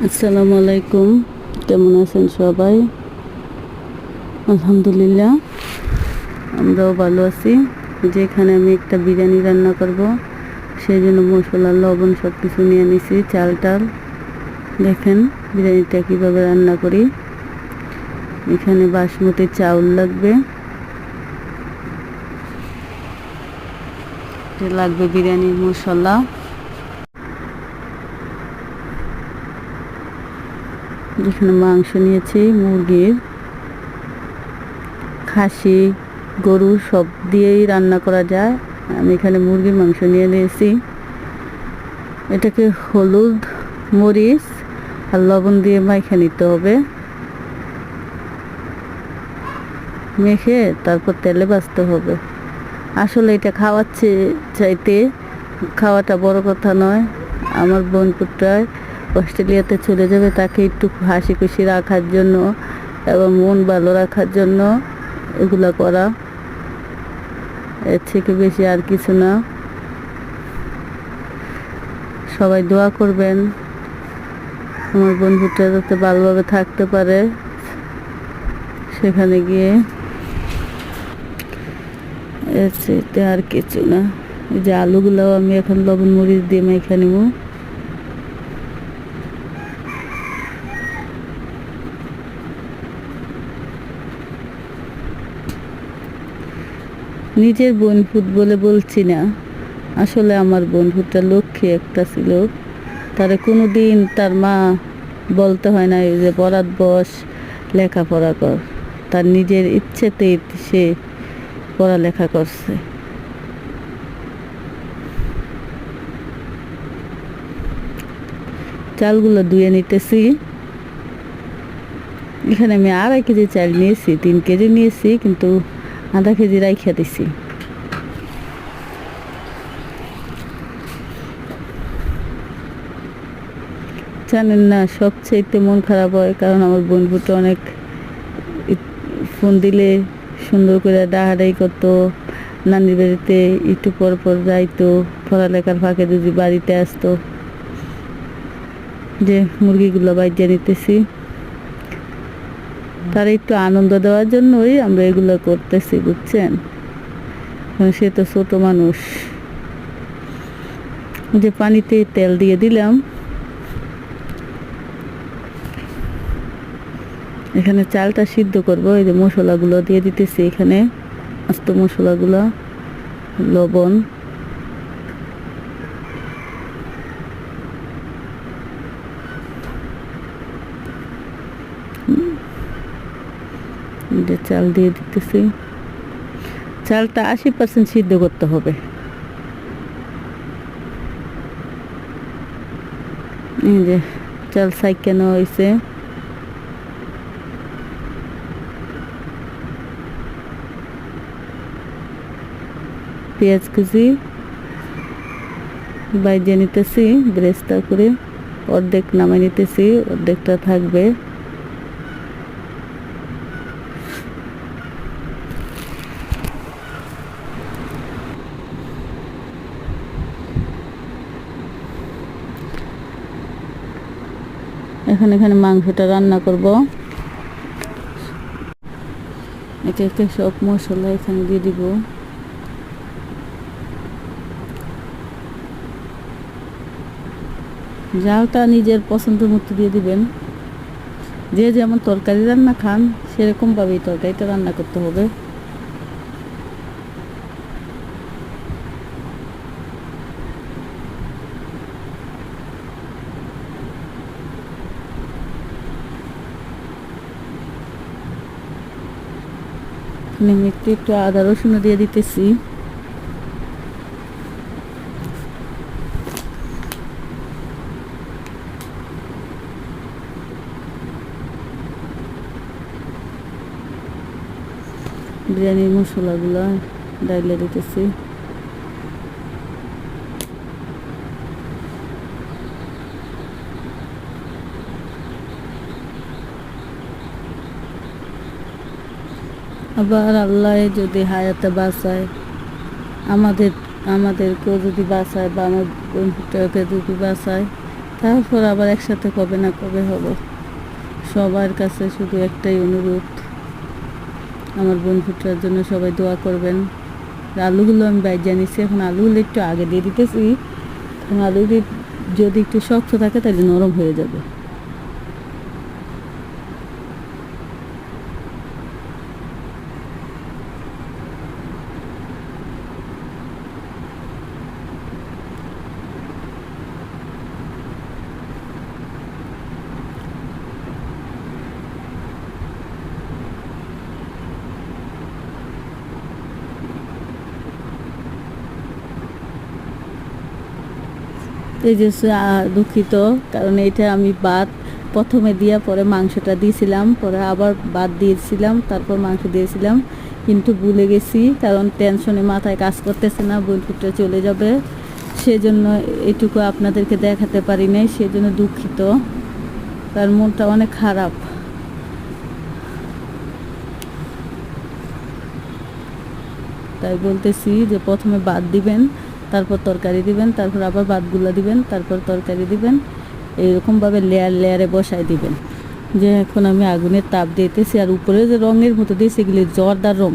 আসসালামু আলাইকুম। কেমন আছেন সবাই? আলহামদুলিল্লাহ, আমরাও ভালো আছি। যেখানে আমি একটা বিরিয়ানি রান্না করব সেই জন্য মশলা, লবণ সব কিছু নিয়ে নিছি, চাল টাল। দেখেন বিরিয়ানিটা কীভাবে রান্না করি। এখানে বাসমতি চাউল লাগবে। লাগবে বিরিয়ানির মশলা। যেখানে মাংস নিয়েছি, মুরগির, খাসি, গরু সব দিয়েই রান্না করা যায়। আমি এখানে মুরগির মাংস নিয়ে নিয়েছি। এটাকে হলুদ, মরিচ আর লবণ দিয়ে মাইখে নিতে হবে। মেখে তারপর তেলে বাঁচতে হবে। আসলে এটা খাওয়াচ্ছে চাইতে খাওয়াটা বড় কথা নয়। আমার বোন পুত্রায় অস্ট্রেলিয়াতে চলে যাবে তাকে একটু হাসি খুশি রাখার জন্য এবং মন ভালো রাখার জন্য এগুলো করা। এর থেকে বেশি আর কিছু না। সবাই দোয়া করবেন। আমার বন্ধুটা যাতে ভালোভাবে থাকতে পারে সেখানে গিয়ে। এর আর কিছু না। এই যে আলুগুলো আমি এখন লবণ মরিচ দিয়ে মেখে নেব। নিজের বোনভূত বলে বলছি না। আসলে আমার বোন ভূতটা লক্ষ্মী একটা ছিল। তারে কোনো দিন তার মা বলতে হয় না যে, বরাত বস, লেখাপড়া কর। তার নিজের ইচ্ছেতেই সে পড়ালেখা করছে। চালগুলো ধুয়ে নিতেছি। এখানে আমি আড়াই কেজি চাল নিয়েছি, তিন কেজি নিয়েছি, কিন্তু আধা কেজি রাইখা দিছি। জানেন না সবচেয়ে মন খারাপ হয় কারণ আমার বন্ধুটা অনেক ফোন দিলে সুন্দর করে ডাহাডাই করতো, নানির বাড়িতে একটু পর পর যাইতো, পড়ালেখার ফাঁকে যদি বাড়িতে আসতো। যে মুরগিগুলো বাইরে নিতেছি। তার একটু আনন্দ দেওয়ার জন্যই আমরা এগুলো করতেছি, বুঝছেন? সে তো ছোট মানুষ। যে পানিতে তেল দিয়ে দিলাম। এখানে চালটা সিদ্ধ করব, এই যে মশলাগুলো দিয়ে দিতেছি এখানে, আস্ত মশলাগুলো, লবণ। যে চাল দিয়ে দিতেছি। চালটা আশি পার্সেন্ট সিদ্ধ করতে হবে। এই যে চাল সাইকেনো হয়েছে পেঁয়াজ কুচি বাইজে নিতেছি, ব্রেস্তা করে অর্ধেক নামে নিতেছি, অর্ধেকটা থাকবে। এখন, এখানে মাংসটা রান্না করব। একে একে সব মশলা এখানে দিয়ে দিব। জালটা নিজের পছন্দ মতো দিয়ে দিবেন। যে যেমন তরকারি রান্না খান, সেরকমভাবেই তরকারিটা রান্না করতে হবে। আমি একটু একটু আদা রসুন দিয়ে দিতেছি। বিরিয়ানির মশলাগুলো ডাইলে দিতেছি। আবার আল্লাহ যদি হায়াতে বাঁচায়, আমাদের, আমাদেরকেও যদি বাঁচায় বা আমার বন্ধুটাকে যদি বাঁচায়, তারপর আবার একসাথে কবে না কবে হব। সবার কাছে শুধু একটাই অনুরোধ, আমার বোন ফুটার জন্য সবাই দোয়া করবেন। আলুগুলো আমি বাইর জানিয়েছি এখন আলুগুলো একটু আগে দিয়ে দিতেছি। কারণ আলুটি যদি একটু শক্ত থাকে, তাহলে নরম হয়ে যাবে। এই যে দুঃখিত, কারণ এটা আমি বাদ, প্রথমে দিয়া পরে মাংসটা দিয়েছিলাম, পরে আবার বাদ দিয়েছিলাম, তারপর মাংস দিয়েছিলাম, কিন্তু ভুলে গেছি, কারণ টেনশনে মাথায় কাজ করতেছে না বইপুরটা চলে যাবে, সেজন্য এটুকু আপনাদেরকে দেখাতে পারি নাই, সেজন্য দুঃখিত, তার মনটা অনেক খারাপ। তাই বলতেছি যে প্রথমে বাদ দিবেন তারপর তরকারি দিবেন, তারপর আবার ভাতগুলো দিবেন, তারপর তরকারি দিবেন, এইরকমভাবে লেয়ার লেয়ারে বসায় দিবেন। যে এখন আমি আগুনের তাপ দিতেছি আর উপরে যে রঙের মতো দিয়েছি, এগুলি জর্দার রং।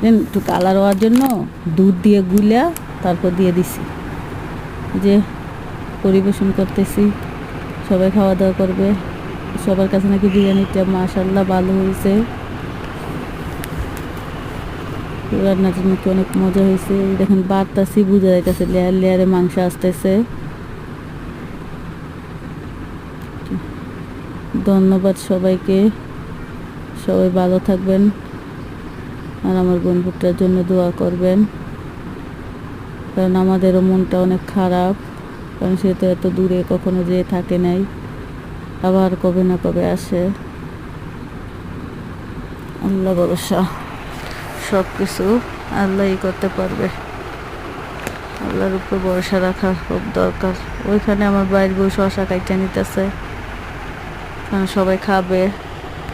দেন একটু কালার হওয়ার জন্য দুধ দিয়ে গুলা তারপর দিয়ে দিছি। যে পরিবেশন করতেছি, সবাই খাওয়া দাওয়া করবে, সবার কাছে নাকি বিরিয়ানিটা মাশাল্লাহ ভালো হয়েছে। রান্নাটা নাকি অনেক মজা হয়েছে? দেখেন বাড়তাছি বুঝা যাইতেছে, লেয়ার লেয়ারে মাংস আসতেছে। ধন্যবাদ সবাইকে। সবাই ভালো থাকবেন আর আমার বন্ধুটার জন্য দোয়া করবেন। কারণ আমাদেরও মনটা অনেক খারাপ, কারণ সে তো এত দূরে কখনো যেয়ে থাকে নাই, আবার কবে না কবে আসে। আল্লাহ ভরসা। সব কিছু আল্লাহই করতে পারবে। আল্লাহর উপর ভরসা রাখা খুব দরকার। ওইখানে আমার বাইর বউ শশা কাইটা নিতেছে। সবাই খাবে।